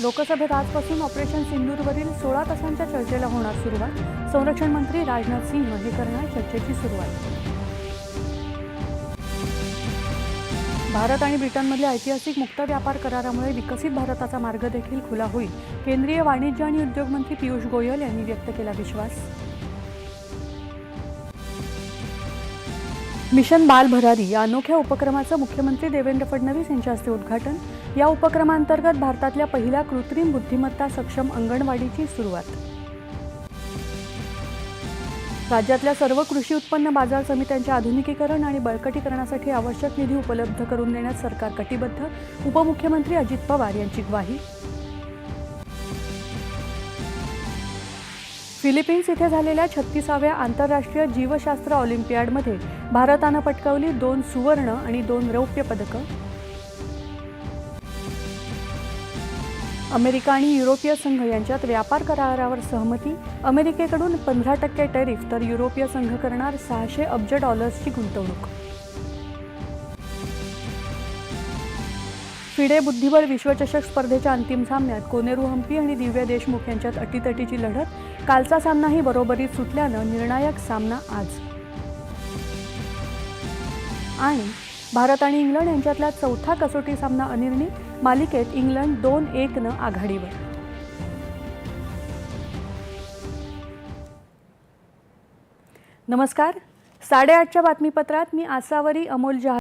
लोकसभेत आजपासून ऑपरेशन सिंदूरवरील सोळा तासांच्या चर्चेला होणार सुरुवात. संरक्षण मंत्री राजनाथ सिंह हे करणार चर्चेची सुरुवात. भारत आणि ब्रिटनमधल्या ऐतिहासिक मुक्त व्यापार करारामुळे विकसित भारताचा मार्ग देखील खुला होईल. केंद्रीय वाणिज्य आणि उद्योग मंत्री पियुष गोयल यांनी व्यक्त केला विश्वास. मिशन बाल भरारी या अनोख्या उपक्रमाचं मुख्यमंत्री देवेंद्र फडणवीस यांच्या हस्ते उद्घाटन. या उपक्रमांतर्गत भारतातल्या पहिल्या कृत्रिम बुद्धिमत्ता सक्षम अंगणवाडीची सुरुवात. राज्यातल्या सर्व कृषी उत्पन्न बाजार समित्यांच्या आधुनिकीकरण आणि बळकटीकरणासाठी आवश्यक निधी उपलब्ध करून देण्यात सरकार कटिबद्ध उपमुख्यमंत्री अजित पवार यांची ग्वाही. फिलिपिन्स इथे झालेल्या छत्तीसाव्या आंतरराष्ट्रीय जीवशास्त्र ऑलिम्पियाडमध्ये भारतानं पटकावली दोन सुवर्ण आणि दोन रौप्य पदकं. अमेरिका आणि युरोपीय संघ यांच्यात व्यापार करारावर सहमती. अमेरिकेकडून पंधरा टक्के टॅरिफ तर युरोपीय संघ करणार सहाशे अब्ज डॉलर्सची गुंतवणूक. फिडे बुद्धिबळ विश्वचषक स्पर्धेच्या अंतिम सामन्यात कोनेरू हम्पी आणि दिव्या देशमुख यांच्यात अटीतटीची लढत कालचा सामनाही बरोबरीत सुटल्यानं निर्णायक सामना आज. आणि भारत आणि इंग्लंड यांच्यातला चौथा कसोटी सामना अनिर्णी मालिकेत इंग्लंड दोन एकनं आघाडीवर. नमस्कार. साडेआठच्या बातमीपत्रात मी आसावरी अमोल जहा